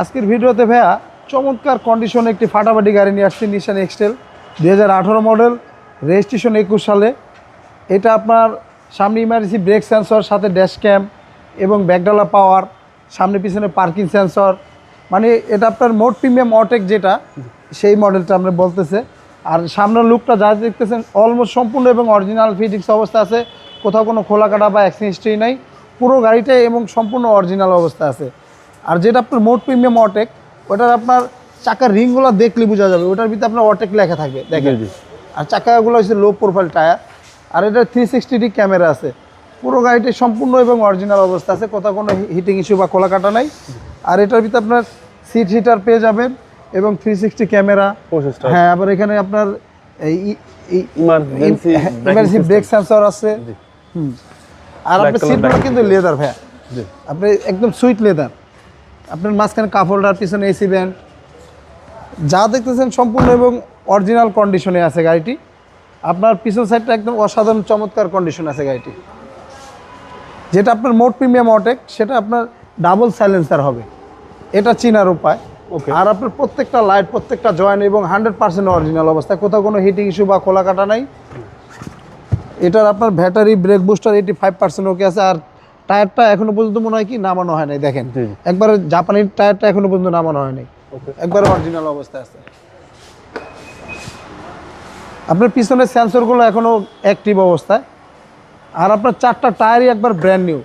আজকের ভিডিওতে ভাইয়া চমৎকার কন্ডিশনে একটি ফাটাফাটি গাড়ি নিয়ে আসছি নিশান এক্সটেল দু হাজার আঠেরো মডেল রেজিস্ট্রেশন একুশ সালে। এটা আপনার সামনে ইমার্জেন্সি ব্রেক সেন্সর সাথে ড্যাশ ক্যাম এবং ব্যাকডালা পাওয়ার সামনে পিছনে পার্কিং সেন্সর মানে এটা আপনার মোট প্রিমিয়াম অটেক যেটা, সেই মডেলটা আমরা বলতেছে। আর সামনের লুকটা যা দেখতেছেন অলমোস্ট সম্পূর্ণ এবং অরিজিনাল ফিটিংস অবস্থা আছে। কোথাও কোনো খোলা কাটা বা অ্যাক্সিডেন্ট নাই। পুরো গাড়িটাই এবং সম্পূর্ণ অরিজিনাল অবস্থা আছে। আর যেটা আপনার মোট প্রিমিয়াম অটেক ওটার আপনার চাকার রিংগুলো দেখলে বোঝা যাবে ওটার ভিতরে আপনার অটেক লেখা থাকবে দেখেন। আর চাকাগুলো হচ্ছে লো প্রোফাইল টায়ার আর এটা থ্রি সিক্সটি ক্যামেরা আছে। পুরো গাড়িটি সম্পূর্ণ এবং অরিজিনাল অবস্থা আছে কোথাও কোনো হিটিং ইস্যু বা খোলা কাটা নাই। আর এটার ভিতরে আপনার সিট হিটার পেয়ে যাবেন এবং থ্রি সিক্সটি ক্যামেরা হ্যাঁ আবার এখানে আপনার এই ইমার্জেন্সি ব্রেক সেন্সর আছে। হুম। আর আপনার সিটগুলো কিন্তু লেদার ভাইয়া। আপনি একদম সুইট লেদার আপনার মাঝখানে কাপ হোল্ডার পিছনে এসি ব্যান্ড যা দেখতেছেন সম্পূর্ণ এবং অরিজিনাল কন্ডিশনে আছে গাড়িটি। আপনার পিছন সাইডটা একদম অসাধারণ চমৎকার কন্ডিশন আছে গাড়িটি। যেটা আপনার মোট প্রিমিয়াম অটেক সেটা আপনার ডাবল সাইলেন্সার হবে। এটা চিনার উপায়। ওকে আর আপনার প্রত্যেকটা লাইট প্রত্যেকটা জয়েন্ট এবং হান্ড্রেড পার্সেন্ট অরিজিনাল অবস্থায় কোথাও কোনো হিটিং ইস্যু বা খোলা কাটা নাই। এটার আপনার battery brake booster eighty five percent okay আছে। আর টায়ারটা এখনও পর্যন্ত মনে হয় কি নামানো হয় নাই দেখেন। একবারে জাপানি টায়ারটা এখনও পর্যন্ত নামানো হয় নাই। একবারে অরিজিনাল অবস্থায় আছে। আপনার পিছনের সেন্সরগুলো এখনও অ্যাক্টিভ অবস্থায়। আর আপনার চারটা টায়ারই একবার ব্র্যান্ড নিউ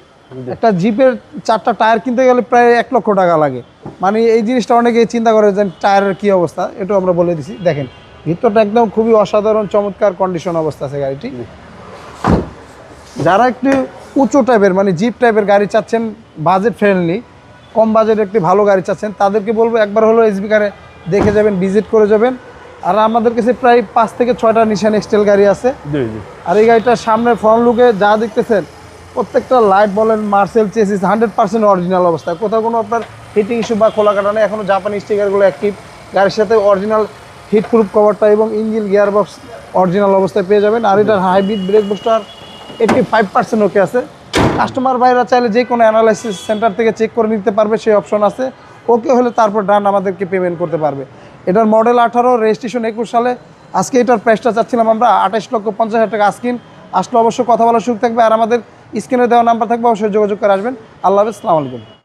একটা জিপের চারটা টায়ার কিনতে গেলে প্রায় এক লক্ষ টাকা লাগে। মানে এই জিনিসটা অনেকে চিন্তা করে যে টায়ারের কী অবস্থা এটাও আমরা বলে দিছি। দেখেন ভিতরটা একদম খুবই অসাধারণ চমৎকার কন্ডিশন অবস্থা আছে গাড়িটি। যারা একটু উঁচু টাইপের মানে জিপ টাইপের গাড়ি চাচ্ছেন বাজেট ফ্রেন্ডলি কম বাজেট একটি ভালো গাড়ি চাচ্ছেন তাদেরকে বলব একবার হলো এসবি কারে দেখে যাবেন ভিজিট করে যাবেন। আর আমাদের কাছে প্রায় পাঁচ থেকে ছয়টা নিশান এক্সটেল গাড়ি আছে। আর এই গাড়িটার সামনের ফ্রন্ট লুকে যা দেখতেছেন প্রত্যেকটা লাইট বলেন মার্সেল চেসিস হান্ড্রেড পার্সেন্ট অরিজিনাল অবস্থা। কোথাও কোনো আপনার হিটিং ইস্যু বা খোলা কাটা নেই এখনও জাপানি স্টিকারগুলো অ্যাক্টিভ গাড়ির সাথে অরিজিনাল হিট প্রুফ কভারটা এবং ইঞ্জিন গিয়ার বক্স অরিজিনাল অবস্থায় পেয়ে যাবেন। আর এটার hybrid brake booster eighty five percent okay আছে। কাস্টমার ভাইরা চাইলে যে কোনো অ্যানালাইসিস সেন্টার থেকে চেক করে নিতে পারবে, সেই অপশন আছে। ওকে হলে তারপর ডান আমাদেরকে পেমেন্ট করতে পারবে। এটার মডেল আঠারো রেজিস্ট্রেশন একুশ সালে। আজকে এটার প্রাইসটা চাচ্ছিলাম আমরা আঠাশ লক্ষ পঞ্চাশ হাজার টাকা আস্কিন। আসলে অবশ্যই কথা বলার সুযোগ থাকবে আর আমাদের স্ক্রিনে দেওয়া নাম্বার থাকবে, অবশ্যই যোগাযোগ করে আসবেন। আল্লাহ হাফিজ আলাইকুম।